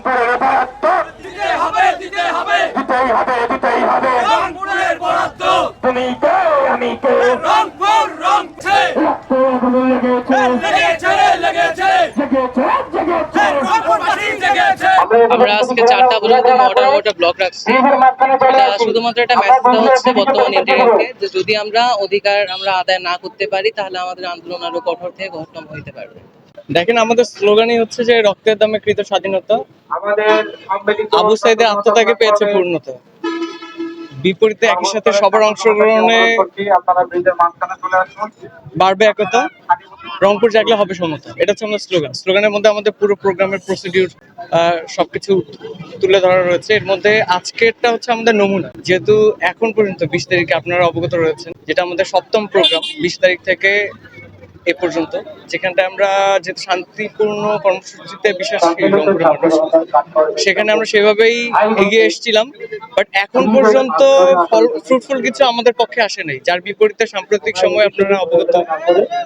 রংপুরের বরাদ্দ হবে হবে। দিতেই হবে দিতেই হবে। রংপুরের বরাদ্দ। তুমি কে আমি কে? রংপুর রংছে। রক্ত আগুন লেগেছে। লেগেছে লেগেছে। রংপুরবাসী জেগেছে আমরা আজকে চারটা পর্যন্ত ব্লক রাখছি। এটা শুধুমাত্র একটা মেসেজ দেওয়া হচ্ছে বর্তমান ইন্টারনেটকে যে যদি আমরা অধিকার আমরা আদায় না করতে পারি তাহলে আমাদের আন্দোলন আরও কঠোর থেকে কঠোরতম হইতে পারবে। দেখেন আমাদের স্লোগানই হচ্ছে যে রক্তের দামে কৃত স্বাধীনতা। আবু সাইদের আত্মত্যাগে পেয়েছে পূর্ণতা। বিপরীতে একই সাথে সবার অংশগ্রহণে বাড়বে একতা। রংপুর জাগলে হবে সমতা। এটা হচ্ছে আমাদের স্লোগান। স্লোগানের মধ্যে আমাদের পুরো প্রোগ্রামের প্রসিডিউর সবকিছু তুলে ধরা রয়েছে। এর মধ্যে আজকেরটা হচ্ছে আমাদের নমুনা। যেহেতু এখন পর্যন্ত বিশ তারিখে আপনারা অবগত রয়েছেন যেটা আমাদের সপ্তম প্রোগ্রাম। বিশ তারিখ থেকে এ পর্যন্ত। যেখানটা আমরা যেহেতু শান্তিপূর্ণ কর্মসূচিতে বিশ্বাসী সেখানে আমরা সেভাবেই এগিয়ে এসেছিলাম। বাট এখন পর্যন্ত ফল ফ্রুটফুল কিছু আমাদের পক্ষে আসে নাই। যার বিপরীতে সাম্প্রতিক সময় আপনারা অবগত।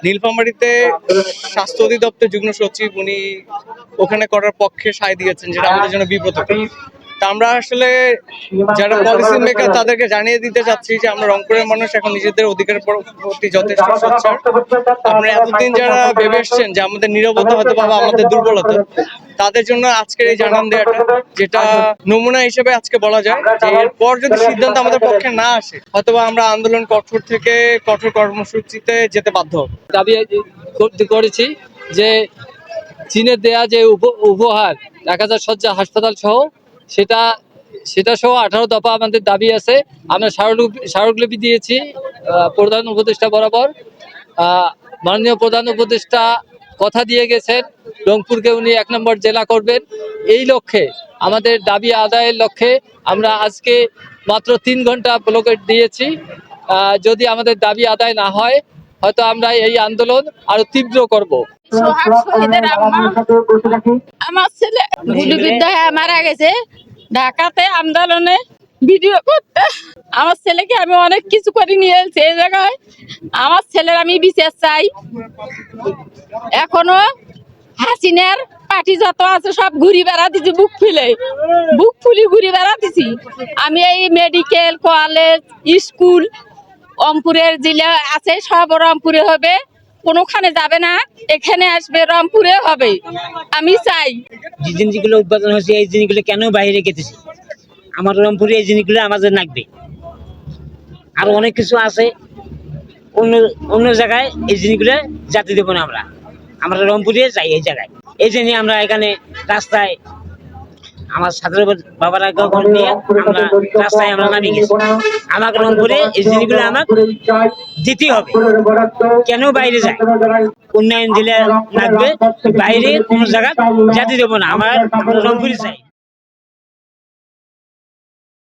নীলফামারীতে স্বাস্থ্য অধিদপ্তর যুগ্ম সচিব উনি ওখানে করার পক্ষে সায় দিয়েছেন যেটা আমাদের জন্য বিব্রতকর। তা আমরা আসলে যারা পলিসি মেকার তাদেরকে জানিয়ে দিতে চাচ্ছি যে আমরা রংপুরের মানুষ, এখন নিজেদের অধিকারের প্রতি যথেষ্ট সোচ্চার আপনারা এতদিন যারা ভেবে এসছেন যে আমাদের নিরবতা হতে পারে আমাদের দুর্বলতা, তাদের জন্য আজকের এই জানান দেওয়াটা যেটা নমুনা হিসেবে আজকে বলা যায় যে এরপর যদি সিদ্ধান্ত আমাদের পক্ষে না আসে হয়তোবা আমরা আন্দোলন কঠোর থেকে কঠোর কর্মসূচিতে যেতে বাধ্য দাবি করেছি যে চীনের দেয়া যে উপ- উপহার এক হাজার শয্যা, হাসপাতাল সহ সেটা সেটা সহ আঠারো দফা আমাদের দাবি আছে। আমরা স্মারকলিপি দিয়েছি প্রধান উপদেষ্টা বরাবর। মাননীয় প্রধান উপদেষ্টা কথা দিয়ে গেছেন। রংপুরকে উনি এক নম্বর জেলা করবেন। এই লক্ষ্যে, আমাদের দাবি আদায়ের লক্ষ্যে আমরা আজকে মাত্র তিন ঘণ্টা ব্লকেট দিয়েছি। যদি আমাদের দাবি আদায় না হয় হয়তো আমরা এই আন্দোলন আরও তীব্র করব। আমার ছেলে গুলিবিদ্ধ মারা গেছে। ঢাকাতে আন্দোলনে ভিডিও করতে। আমার ছেলেকে আমি অনেক কিছু করে নিয়ে এসেছি এই জায়গায়। আমার ছেলের আমি বিচার চাই। এখনও হাসিনের পার্টি যত আছে সব ঘুরি বেড়া দিছি বুক ফুলে। বুক ফুলি ঘুরি বেড়া দিছি। আমি এই মেডিকেল কলেজ স্কুল রংপুরের জেলা আছে, সব রংপুরে হবে। কোনোখানে যাবে না, এখানে আসবে, রংপুরে হবে। আমি চাই। যে জিনিসগুলো উৎপাদন হয়েছে, এই জিনিসগুলো কেন বাইরে গেতেছে আমার রংপুরে এই জিনিসগুলো আমাদের লাগবে। আর অনেক কিছু আছে। অন্য অন্য জায়গায় এই জিনিসগুলো জাতি দেবো না আমরা। আমরা রংপুরে যাই এই জায়গায়। এই জন্য আমরা এখানে রাস্তায় আমার সাধারণ বাবারা আগ্রহ নিয়ে আমরা রাস্তায় আমরা নামিয়ে গেছি। আমাকে রংপুরে এই জিনিসগুলো আমাকে দিতে হবে। কেন বাইরে যায়? উন্নয়ন দিলে লাগবে। বাইরে কোনো জায়গা জাতি দেবো না। আমার আমরা রংপুরে চাই।